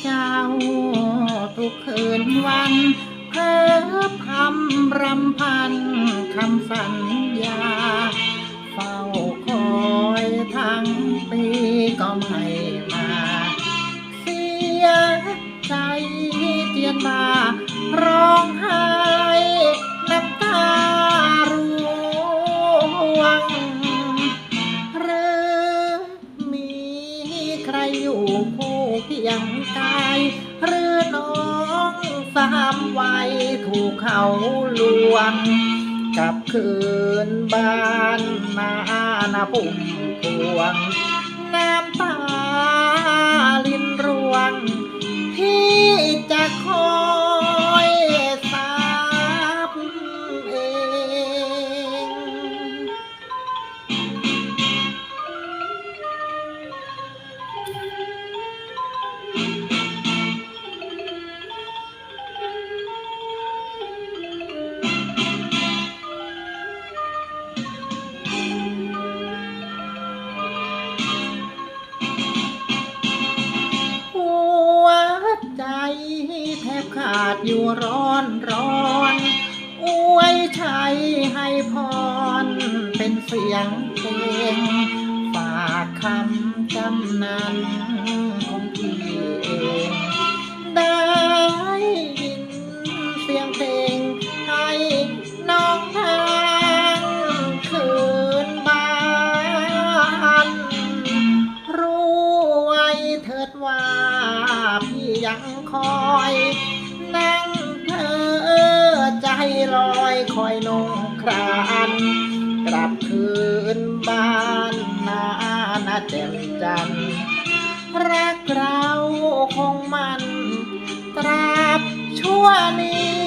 เช้า ทุกคืนวันเพ้อพำรำพันคำสัญญา เฝ้าคอยทั้งปีก็ไม่มา เสียใจเจียนมาร้อง รอยู่คู่เคียงกาย หรือน้องสามวัยถูกเขาลวงกลับคืนบ้านนาหนาปุ่มพวง ดอยู่ร้อนร้อนอวยชัยให้พร เป็นเสียงเพลง ฝากคำจำนั้นของพี่เองได้ยินเสียงเพลงให้น้องทางคืนบ้าน รู้ไว้เถิดว่าพี่ยังคอย ลอยคอยนงครานกลับคืนบ้านนานาแจ่มจันรักเราคงมัน ตราบชั่วนิ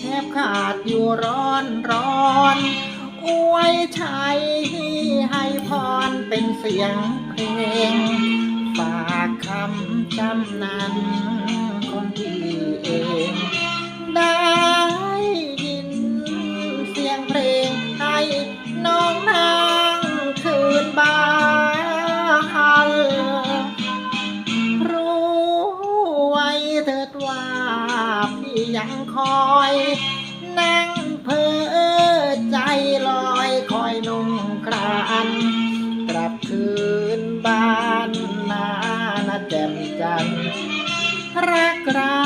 แทบขาดอยู่ร้อนร้อนอวยชัยให้พรเป็นเสียงเพลง ฝากคำจำนั้นของพี่เองได้ ยังคอย นั่งเพ้อใจลอยคอยนุ่งครานกลับคืนบ้านนานาแจ่มจันทร์รักเรา